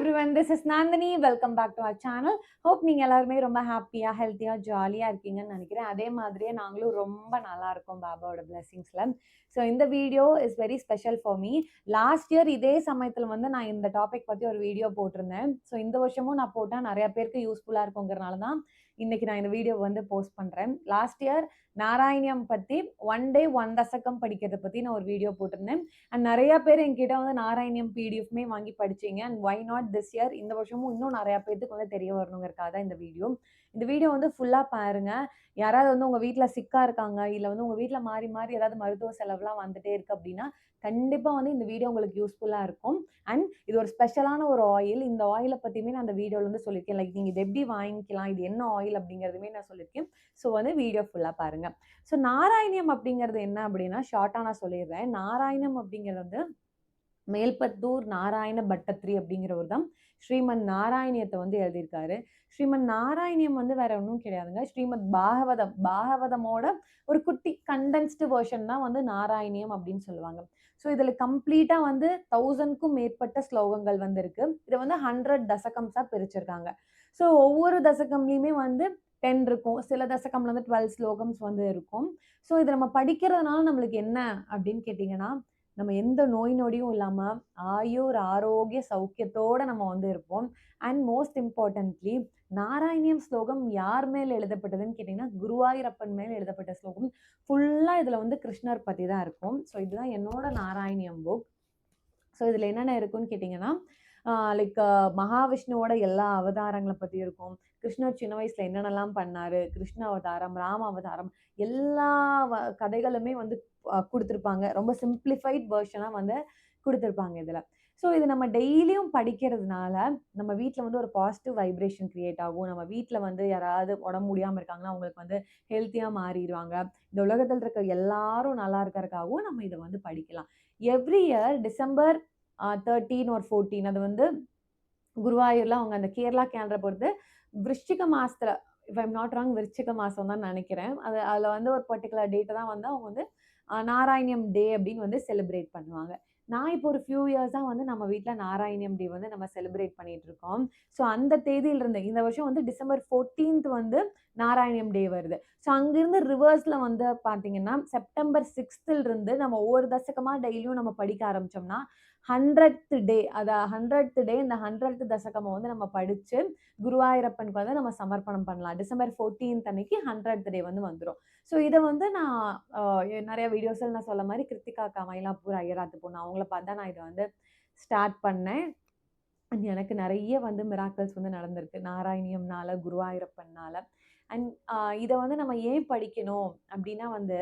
Everyone this is Nandini welcome back to our channel hope நீங்கள் எல்லாருமே ரொம்ப ஹாப்பியாக ஹெல்த்தியாக ஜாலியாக இருக்கீங்கன்னு நினைக்கிறேன். அதே மாதிரியே நாங்களும் ரொம்ப நல்லா இருக்கோம் பாபாவோட பிளெஸிங்ஸில் ஸோ இந்த video is very special for me last year இதே சமயத்தில் வந்து நான் இந்த டாபிக் பற்றி ஒரு வீடியோ போட்டிருந்தேன். ஸோ இந்த வருஷமும் நான் போட்டால் நிறைய பேருக்கு யூஸ்ஃபுல்லாக இருக்குங்கிறனால தான் இன்னைக்கு நான் இந்த வீடியோ வந்து போஸ்ட் பண்ணுறேன் லாஸ்ட் இயர் நாராயணியம் பற்றி ஒன் டே ஒன் தசக்கம் படிக்கிறத பற்றி நான் ஒரு வீடியோ போட்டிருந்தேன். அண்ட் நிறையா பேர் என்கிட்ட வந்து நாராயணியம் பிடிஎஃப்மே வாங்கி படிச்சிங்க. And why not this year இந்த வருஷமும் இன்னும் நிறையா பேர்த்துக்கு வந்து தெரிய வரணுங்கிறக்காக தான் இந்த வீடியோ இந்த வீடியோ வந்து ஃபுல்லாக பாருங்க. யாராவது வந்து உங்கள் வீட்டில் சிக்காக இருக்காங்க இல்லை வந்து உங்கள் வீட்டில் மாறி மாறி ஏதாவது மருத்துவ செலவுலாம் வந்துட்டே இருக்குது அப்படின்னா கண்டிப்பாக வந்து இந்த வீடியோ உங்களுக்கு யூஸ்ஃபுல்லாக இருக்கும். அண்ட் இது ஒரு ஸ்பெஷலான ஒரு ஆயில் இந்த ஆயிலை பற்றியுமே நான் அந்த வீடியோவில் வந்து சொல்லியிருக்கேன். லைக் நீங்கள் இது எப்படி வாங்கிக்கலாம் இது என்ன ஆயில் அப்படிங்கிறதுமே நான் சொல்லியிருக்கேன். ஸோ வந்து வீடியோ ஃபுல்லாக பாருங்கள் ஸோ நாராயணியம் அப்படிங்கிறது என்ன அப்படின்னா ஷார்ட்டாக நான் சொல்லிடுறேன். நாராயணம் அப்படிங்கிறது வந்து மேல்பத்தூர் நாராயண பட்டத்ரி அப்படிங்கிறவர் தான். ஸ்ரீமன் நாராயணியத்தை வந்து எழுதியிருக்காரு. ஸ்ரீமன் நாராயணியம் வந்து வேற ஒன்றும் கிடையாதுங்க. ஸ்ரீமத் பாகவதம் பாகவதமோட ஒரு குட்டி கண்டென்ஸ்டு வேர்ஷன் தான் வந்து நாராயணியம் அப்படின்னு சொல்லுவாங்க. ஸோ இதில் கம்ப்ளீட்டாக வந்து தௌசண்ட்க்கும் மேற்பட்ட ஸ்லோகங்கள் வந்துருக்கு. இதை வந்து ஹண்ட்ரட் தசகம்ஸாக பிரிச்சிருக்காங்க. ஸோ ஒவ்வொரு தசகம்லையுமே வந்து டென் இருக்கும். சில தசகம்ல வந்து டுவெல் ஸ்லோகம்ஸ் வந்து இருக்கும். ஸோ இதை நம்ம படிக்கிறதுனால நம்மளுக்கு என்ன அப்படின்னு கேட்டிங்கன்னா நம்ம எந்த நோய் நொடியும் இல்லாமல் ஆயுர் ஆரோக்கிய சௌக்கியத்தோட நம்ம வந்து இருப்போம். அண்ட் மோஸ்ட் இம்பார்ட்டன்ட்லி நாராயணியம் ஸ்லோகம் யார் மேல் எழுதப்பட்டதுன்னு கேட்டிங்கன்னா குருவாயூரப்பன் மேல் எழுதப்பட்ட ஸ்லோகம் ஃபுல்லாக இதில் வந்து கிருஷ்ணர் பற்றி தான் இருக்கும். ஸோ இதுதான் என்னோட நாராயணியம் புக் ஸோ இதில் என்னென்ன இருக்குன்னு கேட்டிங்கன்னா லைக் மகாவிஷ்ணுவோட எல்லா அவதாரங்களை பற்றி இருக்கும். கிருஷ்ணர் சின்ன வயசில் என்னென்னலாம் பண்ணார்? கிருஷ்ண அவதாரம் ராம அவதாரம் எல்லா வ- கதைகளுமே வந்து கொடுத்துருப்பாங்க. ரொம்ப சிம்பிளிஃபைட் வேர்ஷனாக வந்து கொடுத்துருப்பாங்க இதில். ஸோ இது நம்ம டெய்லியும் படிக்கிறதுனால நம்ம வீட்டில் வந்து ஒரு பாசிட்டிவ் வைப்ரேஷன் க்ரியேட் ஆகும். நம்ம வீட்டில் வந்து யாராவது உடம்பு முடியாமல் இருக்காங்கன்னா அவங்களுக்கு வந்து ஹெல்த்தியாக மாறிடுவாங்க. இந்த உலகத்தில் இருக்க எல்லாரும் நல்லா இருக்கிறதுக்காகவும் நம்ம இதை வந்து படிக்கலாம். எவ்ரி இயர் டிசம்பர் தேர்ட்டீன் ஒரு ஃபோர்டீன் அது வந்து குருவாயூரில் அவங்க அந்த கேரளா கேண்டரை பொறுத்து விருச்சிக மாசத்தில் இஃப் ஐம் நாட் ராங் விருச்சிக மாதம் தான் நினைக்கிறேன். அது அதில் வந்து ஒரு பர்டிகுலர் டேட்டை தான் வந்து அவங்க வந்து நாராயணியம் டே அப்படின்னு வந்து செலிப்ரேட் பண்ணுவாங்க. நான் இப்போ ஒரு ஃபியூ இயர்ஸாக வந்து நம்ம வீட்டில் நாராயணியம் டே வந்து நம்ம செலிப்ரேட் பண்ணிகிட்டு இருக்கோம். ஸோ அந்த தேதியிலிருந்து இந்த வருஷம் வந்து டிசம்பர் ஃபோர்டீன்த் வந்து நாராயணியம் டே வருது. ஸோ அங்கேருந்து ரிவர்ஸில் வந்து பார்த்தீங்கன்னா செப்டம்பர் சிக்ஸ்த்தில் இருந்து நம்ம ஒவ்வொரு தசகமாக டெய்லியும் நம்ம படிக்க ஆரம்பித்தோம்னா ஹண்ட்ரட் டே அதை ஹண்ட்ரட் டே இந்த ஹண்ட்ரட் தசகமாக வந்து நம்ம படித்து குருவாயூரப்பனுக்கு வந்து நம்ம சமர்ப்பணம் பண்ணலாம். டிசம்பர் ஃபோர்டீன்த் அன்னைக்கு ஹண்ட்ரட் டே வந்து வந்துடும் ஸோ இதை வந்து நான் நிறைய வீடியோஸில் நான் சொல்ல மாதிரி கிருத்திகா அக்கா மயிலாப்பூர் ஐயராத்து பொண்ணு. அவங்கள பார்த்து தான் நான் இதை வந்து ஸ்டார்ட் பண்ணேன். எனக்கு நிறைய வந்து மிராக்கல்ஸ் வந்து நடந்திருக்கு. நாராயணியம்னால குருவாயூரப்பன்னால. அண்ட் இதை வந்து நம்ம ஏன் படிக்கணும் அப்படின்னா வந்து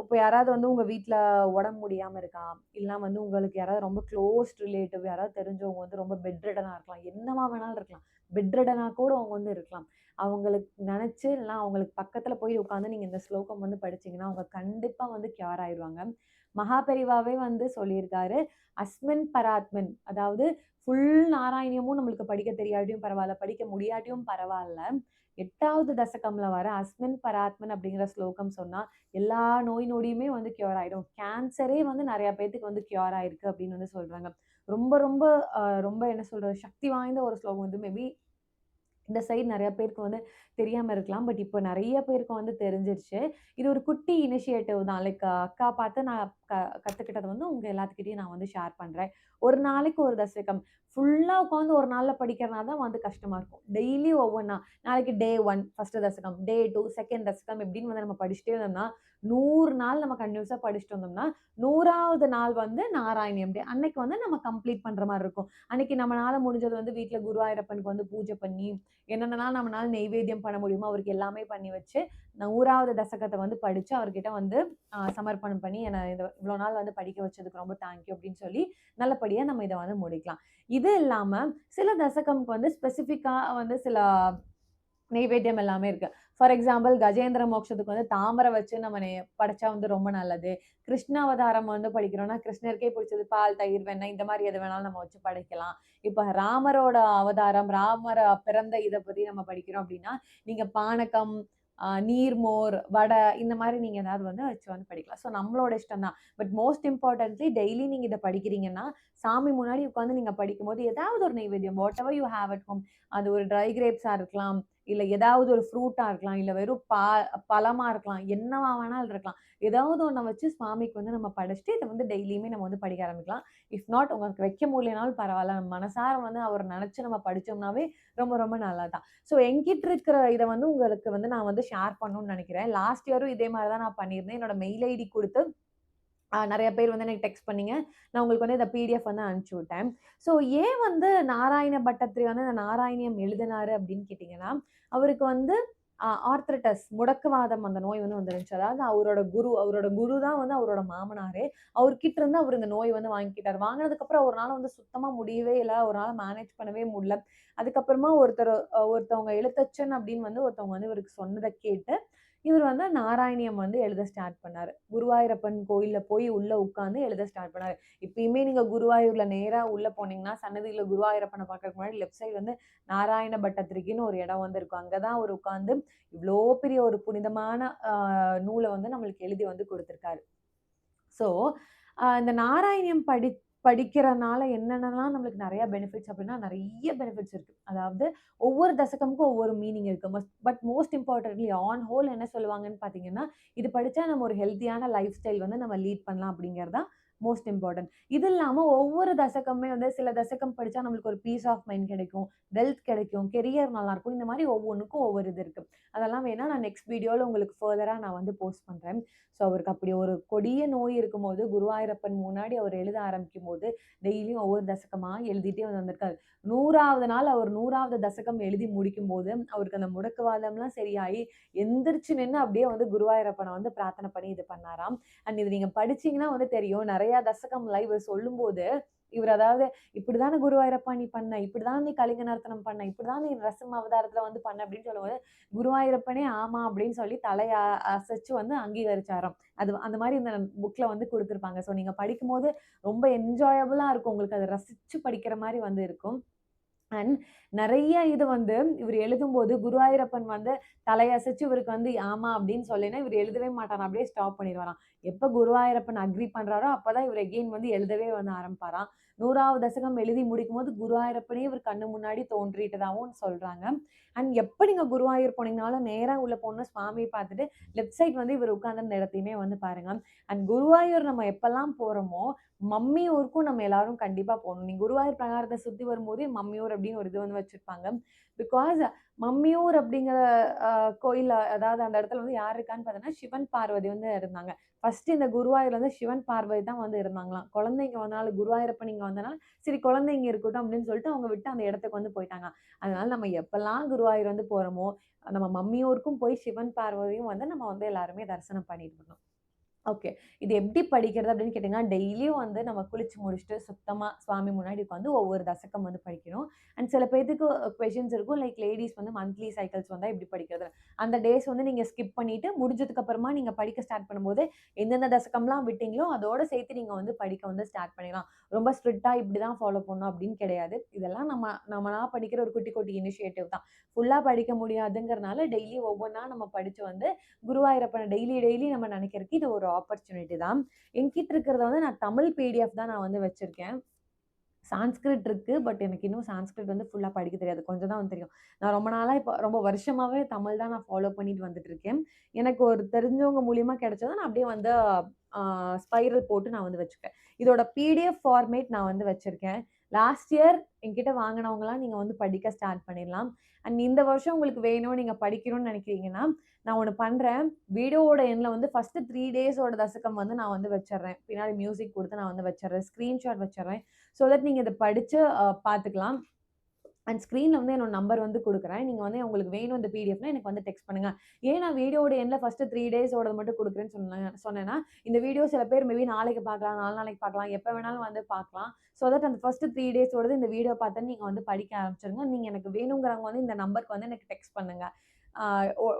இப்போ யாராவது வந்து உங்கள் வீட்டில் உடம்பு முடியாமல் இருக்கான் இல்லைனா வந்து உங்களுக்கு யாராவது ரொம்ப க்ளோஸ் ரிலேட்டிவ் யாராவது தெரிஞ்சவங்க வந்து ரொம்ப பெட்ரிடனாக இருக்கலாம் என்னவா வேணாலும் இருக்கலாம் பெட்ரிடனாக கூட அவங்க வந்து இருக்கலாம். அவங்களுக்கு நினச்சி இல்லைனா அவங்களுக்கு பக்கத்தில் போய் உட்காந்து நீங்கள் இந்த ஸ்லோகம் வந்து படிச்சீங்கன்னா அவங்க கண்டிப்பாக வந்து கியூர் ஆயிடுவாங்க. மகாபெரிவாவே வந்து சொல்லியிருக்காரு அஸ்மின் பராத்மன் அதாவது ஃபுல் நாராயணியமும் நம்மளுக்கு படிக்க தெரியாட்டியும் பரவாயில்ல படிக்க முடியாட்டியும் பரவாயில்ல எட்டாவது தசகம்ல வர அஸ்மின் பராத்மன் அப்படிங்கிற ஸ்லோகம் சொன்னா எல்லா நோய் நொடியுமே வந்து கியூர் ஆயிடும். கேன்சரே வந்து நிறைய பேத்துக்கு வந்து கியூர் ஆயிருக்கு அப்படின்னு வந்து சொல்றாங்க. ரொம்ப ரொம்ப ரொம்ப என்ன சொல்றது சக்தி வாய்ந்த ஒரு ஸ்லோகம் வந்து மேபி இந்த சைடு நிறைய பேருக்கு வந்து தெரியாம இருக்கலாம். பட் இப்போ நிறைய பேருக்கு வந்து தெரிஞ்சிருச்சு. இது ஒரு குட்டி இனிஷியேட்டிவ் தான். லைக் அக்கா பார்த்து நான் க கற்றுக்கிட்டது வந்து உங்கள் எல்லாத்துக்கிட்டையும் நான் வந்து ஷேர் பண்ணுறேன் ஒரு நாளைக்கு ஒரு தசகம் ஃபுல்லாக உட்காந்து ஒரு நாளில் படிக்கிறனா தான் வந்து கஷ்டமாக இருக்கும். டெய்லி ஒவ்வொன்றா நாளைக்கு டே ஒன் ஃபஸ்ட்டு தசகம் டே டூ செகண்ட் தசகம் எப்படின்னு வந்து நம்ம படிச்சுட்டே வந்தோம்னா நூறு நாள் நம்ம கண்டினியூஸாக படிச்சுட்டு வந்தோம்னா நூறாவது நாள் வந்து நாராயணியம் டே அன்னைக்கு வந்து நம்ம கம்ப்ளீட் பண்ணுற மாதிரி இருக்கும். அன்னைக்கு நம்மளால் முடிஞ்சது வந்து வீட்டில் குருவாயிரப்பனுக்கு வந்து பூஜை பண்ணி என்னென்னலாம் நம்மளால் நெய்வேத்தியம் பண்ண முடியுமோ அவருக்கு எல்லாமே பண்ணி வச்சு நூறாவது தசகத்தை வந்து படித்து அவர்கிட்ட வந்து சமர்ப்பணம் பண்ணி என்னை இதை இவ்வளோ நாள் வந்து படிக்க வச்சதுக்கு ரொம்ப தேங்க்யூ அப்படின்னு சொல்லி நல்லபடியாக நம்ம இதை வந்து முடிக்கலாம். இது இல்லாமல் சில தசகம்க்கு வந்து ஸ்பெசிஃபிக்காக வந்து சில நெய்வேத்தியம் எல்லாமே இருக்கு. ஃபார் எக்ஸாம்பிள் கஜேந்திர மோட்சத்துக்கு வந்து தாமரை வச்சு நம்ம நெய் படைச்சா வந்து ரொம்ப நல்லது. கிருஷ்ண அவதாரம் வந்து படிக்கிறோம்னா கிருஷ்ணருக்கே பிடிச்சது பால் தயிர் வெண்ணெய் இந்த மாதிரி எது வேணாலும் நம்ம வச்சு படைக்கலாம். இப்போ ராமரோட அவதாரம் ராமர் பிறந்த இதை பற்றி நம்ம படிக்கிறோம் அப்படின்னா நீங்கள் பானகம் நீர்மோர் வடை இந்த மாதிரி நீங்கள் ஏதாவது வந்து வச்சு வந்து படிக்கலாம். ஸோ நம்மளோட இஷ்டம் தான் பட் மோஸ்ட் இம்பார்ட்டன்ட்லி டெய்லி நீங்கள் இதை படிக்கிறீங்கன்னா சாமி முன்னாடி உட்காந்து நீங்கள் படிக்கும்போது ஏதாவது ஒரு நைவேத்தியம் whatever you have at home அது ஒரு ட்ரை கிரேப்ஸாக இருக்கலாம். இல்லை ஏதாவது ஒரு ஃப்ரூட்டாக இருக்கலாம் இல்லை வெறும் பா பழமாக இருக்கலாம் என்னவா வேணாலும் இருக்கலாம். ஏதாவது ஒன்றை வச்சு சுவாமிக்கு வந்து நம்ம படிச்சுட்டு இதை வந்து டெய்லியுமே நம்ம வந்து படிக்க ஆரம்பிக்கலாம். இஃப் நாட் உங்களுக்கு வைக்க முடியலனாலும் பரவாயில்ல. நம்ம மனசார வந்து அவர் நினச்சி நம்ம படித்தோம்னாவே ரொம்ப ரொம்ப நல்லா தான் ஸோ எங்கிட்ட இருக்கிற இதை வந்து உங்களுக்கு வந்து நான் வந்து ஷேர் பண்ணணும்னு நினைக்கிறேன். லாஸ்ட் இயரும் இதே மாதிரி தான் நான் பண்ணியிருந்தேன். என்னோட மெயில் ஐடி கொடுத்து நிறைய பேர் வந்து எனக்கு டெக்ஸ்ட் பண்ணீங்க. நான் உங்களுக்கு வந்து இந்த பிடிஎஃப் வந்து அனுப்பிச்சி விட்டேன். ஸோ ஏன் வந்து நாராயண பட்டத்திரி வந்து இந்த நாராயணியம் எழுதினாரு அப்படின்னு கேட்டிங்கன்னா அவருக்கு வந்து ஆர்த்ரட்டஸ் முடக்குவாதம் அந்த நோய் வந்து வந்துருந்துச்சு. அதாவது அவரோட குரு அவரோட குரு தான் வந்து அவரோட மாமனாரே. அவர்கிட்ட இருந்து அவர் இந்த நோய் வந்து வாங்கிக்கிட்டார். வாங்கினதுக்கப்புறம் ஒரு நாள் வந்து சுத்தமாக முடியவே இல்லை. ஒரு நாள் மேனேஜ் பண்ணவே முடியல. அதுக்கப்புறமா ஒருத்தர் ஒருத்தவங்க எழுத்தச்சன் அப்படின்னு வந்து ஒருத்தவங்க வந்து இவருக்கு சொன்னதை கேட்டு இவர் வந்து நாராயணியம் வந்து எழுத ஸ்டார்ட் பண்ணார். குருவாயூரப்பன் கோயிலில் போய் உள்ளே உட்காந்து எழுத ஸ்டார்ட் பண்ணார். இப்பயுமே நீங்கள் குருவாயூரில் நேராக உள்ளே போனீங்கன்னா சன்னதியில் குருவாயூரப்பனை பார்க்கறதுக்கு முன்னாடி லெஃப்ட் சைடு வந்து நாராயண பட்டத்திரிக்கின்னு ஒரு இடம் வந்து இருக்கும் அங்கே தான் அவர் உட்காந்து இவ்வளோ பெரிய ஒரு புனிதமான நூலை வந்து நம்மளுக்கு எழுதி வந்து கொடுத்துருக்காரு. ஸோ இந்த நாராயணியம் படி படிக்கிறனால என்னென்னலாம் நம்மளுக்கு நிறைய பெனிஃபிட்ஸ் அப்படின்னா நிறைய பெனிஃபிட்ஸ் இருக்குது அதாவது ஒவ்வொரு தசகமுக்கும் ஒவ்வொரு மீனிங் இருக்குது must but most importantly on whole என்ன சொல்லுவாங்கன்னு பார்த்தீங்கன்னா இது படித்தா நம்ம ஒரு ஹெல்த்தியான லைஃப் ஸ்டைல் வந்து நம்ம லீட் பண்ணலாம் அப்படிங்கிறதான் மோஸ்ட் இம்பார்ட்டன்ட் இது இல்லாமல் ஒவ்வொரு தசகமே வந்து சில தசகம் படித்தா நம்மளுக்கு ஒரு பீஸ் ஆஃப் மைண்ட் கிடைக்கும் வெல்த் கிடைக்கும் கெரியர் நல்லாயிருக்கும் இந்த மாதிரி ஒவ்வொன்றுக்கும் ஒவ்வொரு இது இருக்குது அதெல்லாம் வேணால் நான் நெக்ஸ்ட் வீடியோவில் உங்களுக்கு ஃபர்தராக நான் வந்து போஸ்ட் பண்ணுறேன் ஸோ அவருக்கு அப்படி ஒரு கொடிய நோய் இருக்கும்போது குருவாயூரப்பன் முன்னாடி அவர் எழுத ஆரம்பிக்கும் போது டெய்லியும் ஒவ்வொரு தசகமாக எழுதிட்டே வந்து வந்திருக்காரு. நூறாவது நாள் அவர் நூறாவது தசகம் எழுதி முடிக்கும் போது அவருக்கு அந்த முடக்குவாதம்லாம் சரியாகி எந்திரிச்சு நின்று அப்படியே வந்து குருவாயூரப்பனை வந்து பிரார்த்தனை பண்ணி இது பண்ணாராம். அண்ட் இது நீங்கள் படிச்சீங்கன்னா வந்து தெரியும் நிறைய தசகம் லைவ் சொல்லும்போது இவர் அதாவது இப்படிதானே குருவாயூரப்பா நீ பண்ண இப்படிதான் நீ கலிங்க நர்த்தனம் பண்ண இப்படிதான் நீ ரசம் அவதாரத்துல வந்து பண்ண அப்படின்னு சொல்லும்போது குருவாயூரப்பனே ஆமா அப்படின்னு சொல்லி தலைய அசைச்சு வந்து அங்கீகரிச்சாராம். அது அந்த மாதிரி இந்த புக்ல வந்து கொடுத்துருப்பாங்க. ஸோ நீங்க படிக்கும்போது ரொம்ப என்ஜாயபுளா இருக்கும். உங்களுக்கு அதை ரசிச்சு படிக்கிற மாதிரி வந்து இருக்கும். அண்ட் நிறைய இது வந்து இவர் எழுதும்போது குருவாயூரப்பன் வந்து தலையசைச்சு இவருக்கு வந்து ஆமா அப்படின்னு சொல்லினா இவர் எழுதவே மாட்டாராம். அப்படியே ஸ்டாப் பண்ணிடுவாராம். எப்போ குருவாயூரப்பன் அக்ரி பண்ணுறாரோ அப்போதான் இவர் எகெயின் வந்து எழுதவே வந்து ஆரம்பிப்பாராம். நூறாவது தசகம் எழுதி முடிக்கும் போது குருவாயூரப்பனே இவர் கண்ணு முன்னாடி தோன்றிட்டதாகவும் சொல்கிறாங்க அண்ட் எப்போ நீங்கள் குருவாயூர் போனீங்கனாலும் நேராக உள்ள போகணும் சுவாமியை பார்த்துட்டு லெஃப்ட் சைட் வந்து இவர் உட்கார்ந்த இடத்தையுமே வந்து பாருங்க. அண்ட் குருவாயூர் நம்ம எப்பெல்லாம் மம்மி மம்மியூருக்கும் நம்ம எல்லாரும் கண்டிப்பாக போகணும் நீங்கள் குருவாயூர் பிரகாரத்தை சுற்றி வரும்போதே மம்மியூர் அப்படின்னு ஒரு இது வந்து வச்சுருப்பாங்க. பிகாஸ் மம்மியூர் அப்படிங்கிற கோயில் அதாவது அந்த இடத்துல வந்து யார் இருக்கான்னு பார்த்தோன்னா சிவன் பார்வதி வந்து இருந்தாங்க. ஃபஸ்ட்டு இந்த குருவாயூர் வந்து சிவன் பார்வதி தான் வந்து இருந்தாங்களாம். குழந்தைங்க வந்தனால குருவாயூரப்ப நீங்கள் வந்தனால சரி குழந்தைங்க இருக்கட்டும் அப்படின்னு சொல்லிட்டு அவங்க விட்டு அந்த இடத்துக்கு வந்து போயிட்டாங்க. அதனால நம்ம எப்பெல்லாம் குருவாயூர் வந்து போகிறோமோ நம்ம மம்மியூருக்கும் போய் சிவன் பார்வதியும் வந்து நம்ம வந்து எல்லாருமே தரிசனம் பண்ணிட்டு இருக்கோம் ஓகே. இது எப்படி படிக்கிறது அப்படின்னு கேட்டிங்கன்னா டெய்லியும் வந்து நம்ம குளிச்சு முடிச்சுட்டு சுத்தமாக சுவாமி முன்னாடி உட்காந்து ஒவ்வொரு தசகம் வந்து படிக்கணும். அண்ட் சில பேர்த்துக்கு கொஷின்ஸ் இருக்கும். லைக் லேடிஸ் வந்து மந்த்லி சைக்கிள்ஸ் வந்தால் எப்படி படிக்கிறது? அந்த டேஸ் வந்து நீங்கள் ஸ்கிப் பண்ணிவிட்டு முடிஞ்சதுக்கப்புறமா நீங்கள் படிக்க ஸ்டார்ட் பண்ணும்போது எந்தெந்த தசகம்லாம் விட்டீங்களோ அதோட சேர்த்து நீங்கள் வந்து படிக்க வந்து ஸ்டார்ட் பண்ணிடலாம். ரொம்ப ஸ்ட்ரிக்டாக இப்படி தான் ஃபாலோ பண்ணணும் அப்படின்னு கிடையாது. இதெல்லாம் நம்ம நம்மளாக படிக்கிற ஒரு குட்டி குட்டி இனிஷியேட்டிவ் தான். ஃபுல்லாக படிக்க முடியாதுங்கிறனால டெய்லி ஒவ்வொன்றா நம்ம படித்து வந்து குருவாயிரப்பனை டெய்லி டெய்லி நம்ம நினைக்கிறதுக்கு இது ஒரு ஆப்பர்ச்சுனிட்டி தான். என்கிட்ட இருக்கிறத வந்து நான் தமிழ் பிடிஎஃப் தான் நான் வந்து வச்சுருக்கேன். சான்ஸ்கிரிட் இருக்குது பட் எனக்கு இன்னும் சான்ஸ்கிரிட் வந்து ஃபுல்லாக படிக்க தெரியாது. கொஞ்சம் தான் வந்து தெரியும். நான் ரொம்ப நாளாக இப்போ ரொம்ப வருஷமாகவே தமிழ் தான் நான் ஃபாலோ பண்ணிட்டு வந்துட்டு இருக்கேன். எனக்கு ஒரு தெரிஞ்சவங்க மூலியமாக கிடைச்சதை நான் அப்படியே வந்து ஸ்பைரல் போட்டு நான் வந்து வச்சுருக்கேன் இதோட பிடிஎஃப் ஃபார்மேட் நான் வந்து வச்சுருக்கேன். லாஸ்ட் இயர் என்கிட்ட வாங்கினவங்களாம் நீங்கள் வந்து படிக்க ஸ்டார்ட் பண்ணிடலாம். அண்ட் இந்த வருஷம் உங்களுக்கு வேணும் நீங்கள் படிக்கணும்னு நினைக்கிறீங்கன்னா நான் ஒன்று பண்ணுறேன் வீடியோவோட எண்ணில் வந்து ஃபஸ்ட்டு த்ரீ டேஸோட தசகம் வந்து நான் வந்து வச்சிடுறேன். பின்னாடி மியூசிக் கொடுத்து நான் வந்து வச்சிட்றேன். ஸ்க்ரீன்ஷாட் வச்சிட்றேன். ஸோ தட் நீங்கள் இதை படித்து பார்த்துக்கலாம். அண்ட் ஸ்க்ரீனில் வந்து என்னோட நம்பர் வந்து கொடுக்குறேன். நீங்கள் வந்து உங்களுக்கு வேணும் இந்த பிடிஎஃப்னா எனக்கு வந்து டெக்ஸ்ட் பண்ணுங்கள் ஏன் நான் வீடியோட எண்ணில் ஃபஸ்ட்டு த்ரீ டேஸோட மட்டும் கொடுக்குறேன்னு சொன்னேன் சொன்னேன்னா இந்த வீடியோ சில பேர் மேபி நாளைக்கு பார்க்கலாம் நாலு நாளைக்கு பார்க்கலாம் எப்போ வேணாலும் வந்து பார்க்கலாம். ஸோ தட் அந்த ஃபஸ்ட்டு த்ரீ டேஸோடது இந்த வீடியோ பார்த்து நீங்கள் வந்து படிக்க ஆரம்பிச்சிருங்க. நீங்கள் எனக்கு வேணுங்கிறவங்க வந்து இந்த நம்பருக்கு வந்து எனக்கு டெக்ஸ்ட் பண்ணுங்கள்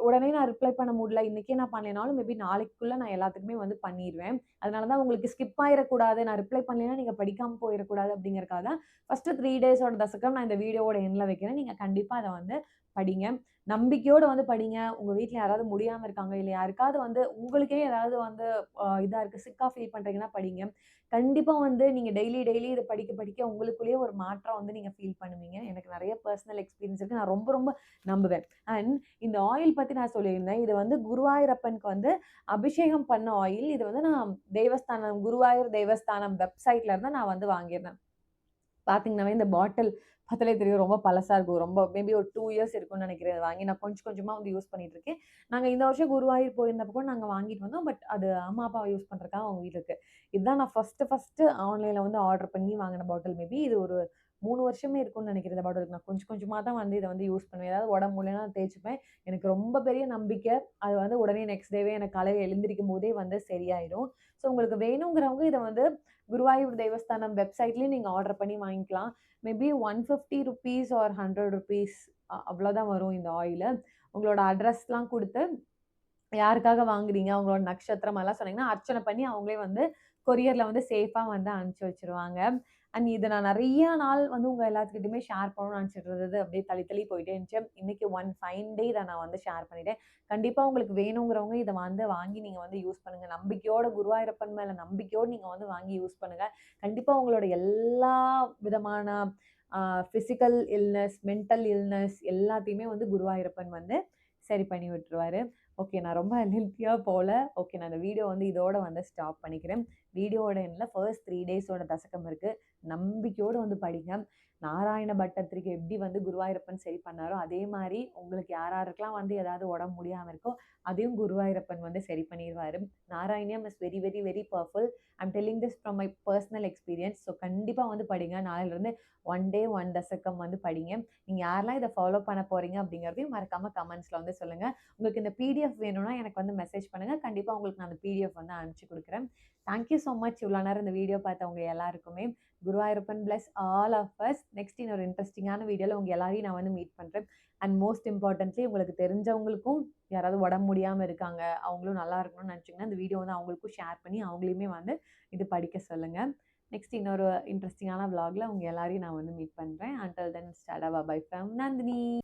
உடனே நான் ரிப்ளை பண்ண முடியல. இன்றைக்கே நான் பண்ணலைனாலும் மேபி நாளைக்குள்ளே நான் எல்லாத்துக்குமே வந்து பண்ணிடுவேன் அதனால தான் உங்களுக்கு ஸ்கிப் ஆகிடக்கூடாது நான் ரிப்ளை பண்ணலைன்னா நீங்கள் படிக்காமல் போயிடக்கூடாது அப்படிங்கிறக்காக தான் ஃபஸ்ட்டு த்ரீ டேஸோட தசகம் நான் இந்த வீடியோவோட எண்ணில் வைக்கிறேன். நீங்கள் கண்டிப்பாக அதை வந்து படிங்க. நம்பிக்கையோடு வந்து படிங்க. உங்கள் வீட்டில் யாராவது முடியாமல் இருக்காங்க, இல்லை யாருக்காவது வந்து உங்களுக்கே ஏதாவது வந்து இதாக இருக்குது சிக்காக சிக்கா ஃபீல் பண்ணுறீங்கன்னா படிங்க. கண்டிப்பாக வந்து நீங்கள் டெய்லி டெய்லி இதை படிக்க படிக்க உங்களுக்குள்ளேயே ஒரு மாற்றம் வந்து நீங்கள் ஃபீல் பண்ணுவீங்க. எனக்கு நிறைய பர்சனல் எக்ஸ்பீரியன்ஸ் இருக்குது நான் ரொம்ப ரொம்ப நம்புவேன். அண்ட் இந்த ஆயில் பற்றி நான் சொல்லியிருந்தேன். இது வந்து குருவாயூரப்பனுக்கு வந்து அபிஷேகம் பண்ண ஆயில். இது வந்து நான் தேவஸ்தானம் குருவாயூர் தேவஸ்தானம் வெப்சைட்லேருந்து நான் வந்து வாங்கியிருந்தேன். பார்த்தீங்கன்னாவே இந்த பாட்டில் பார்த்தாலே தெரியும் ரொம்ப பழசாக இருக்கும். ரொம்ப மேபி ஒரு டூ இயர்ஸ் இருக்கும்னு நினைக்கிறேன் வாங்கி நான் கொஞ்சம் கொஞ்சமாக வந்து யூஸ் பண்ணிட்டு இருக்கேன். நாங்கள் இந்த வருஷம் குருவாயூர் போயிருந்தப்போ கூட நாங்கள் வாங்கிட்டு வந்தோம். பட் அது அம்மா, அப்பா யூஸ் பண்றதுக்காக அவங்க வீட்ல இருக்கு. இதுதான் நான் ஃபர்ஸ்ட்டு ஃபஸ்ட்டு ஆன்லைனில் வந்து ஆர்டர் பண்ணி வாங்கின பாட்டில். மேபி இது ஒரு மூணு வருஷமே இருக்கும்னு நெனைக்கிறேன் இந்த பாட்டிலுக்கு. நான் கொஞ்சம் கொஞ்சமாக தான் வந்து இதை வந்து யூஸ் பண்ணுவேன். ஏதாவது உடம்பு முடியலனா தேய்ச்சிப்பேன் எனக்கு ரொம்ப பெரிய நம்பிக்கை. அது வந்து உடனே நெக்ஸ்ட் டேவே எனக்கு காலையில் எழுந்திருக்கும் போதே வந்து சரியாயிடும். ஸோ உங்களுக்கு வேணுங்கிறவங்க இதை வந்து குருவாயூர் தேவஸ்தானம் வெப்சைட்லேயும் நீங்கள் ஆர்டர் பண்ணி வாங்கிக்கலாம். மேபி ₹150 ஆர் ஹண்ட்ரட் ருபீஸ் அவ்வளோதான் வரும் இந்த ஆயிலு. உங்களோட அட்ரஸ்லாம் கொடுத்து யாருக்காக வாங்குறீங்க, அவங்களோட நட்சத்திரம் எல்லாம் சொன்னீங்கன்னா, அர்ச்சனை பண்ணி அவங்களே வந்து கொரியரில் வந்து சேஃபாக வந்து அனுப்பிச்சி வச்சுருவாங்க. அண்ட் இதை நான் நிறைய நாள் வந்து உங்கள் எல்லாத்துக்கிட்டையுமே ஷேர் பண்ணணும்னு நினச்சிட்டு இருந்தது. அப்படியே தள்ளி தள்ளி போயிட்டே இருந்துச்சு. இன்னைக்கு ஒன் ஃபைன் டே இதை நான் வந்து ஷேர் பண்ணிட்டேன். கண்டிப்பாக உங்களுக்கு வேணுங்கிறவங்க இதை வந்து வாங்கி நீங்கள் வந்து யூஸ் பண்ணுங்கள் நம்பிக்கையோட குருவாயிரப்பன் மேலே நம்பிக்கையோடு நீங்கள் வந்து வாங்கி யூஸ் பண்ணுங்கள் கண்டிப்பாக உங்களோட எல்லா விதமான ஃபிசிக்கல் இல்னஸ், மென்டல் இல்னஸ் எல்லாத்தையுமே வந்து குருவாயிரப்பன் வந்து சரி பண்ணி விட்டுருவாரு. ஓகே நான் ரொம்ப ஹெல்த்தியாக போல. ஓகே நான் இந்த வீடியோ வந்து இதோட வந்து ஸ்டாப் பண்ணிக்கிறேன். வீடியோவோட எண்ணில் ஃபர்ஸ்ட் த்ரீ டேஸோட தசகம் இருக்குது நம்பிக்கையோடு வந்து படிங்க. நாராயண பட்டத்திற்கு எப்படி வந்து குருவாயூரப்பன் சரி பண்ணாரோ, அதே மாதிரி உங்களுக்கு யார் யாருக்கெல்லாம் வந்து ஏதாவது உடம்பு முடியாமல் இருக்கோ, அதையும் குருவாயூரப்பன் வந்து சரி பண்ணிடுவார் Narayaniyam is very very very powerful. I'm telling this from my personal experience. So கண்டிப்பாக வந்து படிங்க. நாளிலிருந்து ஒன் டே ஒன் தசகம் வந்து படிங்க. நீங்கள் யாரெல்லாம் இதை ஃபாலோ பண்ண போகிறீங்க அப்படிங்கிறதையும் மறக்காமல் கமெண்ட்ஸில் வந்து சொல்லுங்கள் உங்களுக்கு இந்த பிடிஎஃப் வேணும்னா எனக்கு வந்து மெசேஜ் பண்ணுங்கள் கண்டிப்பாக உங்களுக்கு நான் அந்த பிடிஎஃப் வந்து அனுப்பிச்சு கொடுக்குறேன் தேங்க் யூ ஸோ மச் இவ்வளோ நேரம் இந்த வீடியோ பார்த்தவங்க எல்லாருக்குமே. Guruvayurappan bless all of us. Next இன்னொரு இன்ட்ரெஸ்டிங்கான வீடியோவில் உங்கள் எல்லாரையும் நான் வந்து மீட் பண்ணுறேன் அண்ட் மோஸ்ட் இம்பார்ட்டன்ட்லி உங்களுக்கு தெரிஞ்சவங்களுக்கும் யாராவது உடம்பு முடியாமல் இருக்காங்க, அவங்களும் நல்லா இருக்கணும்னு நினச்சிங்கன்னா இந்த வீடியோ வந்து அவங்களுக்கும் ஷேர் பண்ணி அவங்களையுமே வந்து இது படிக்க சொல்லுங்கள் நெக்ஸ்ட் இன்னொரு இன்ட்ரெஸ்டிங்கான விளாக்ல உங்கள் எல்லாரையும் நான் வந்து மீட் பண்ணுறேன் until then tata bye bye from Nandini.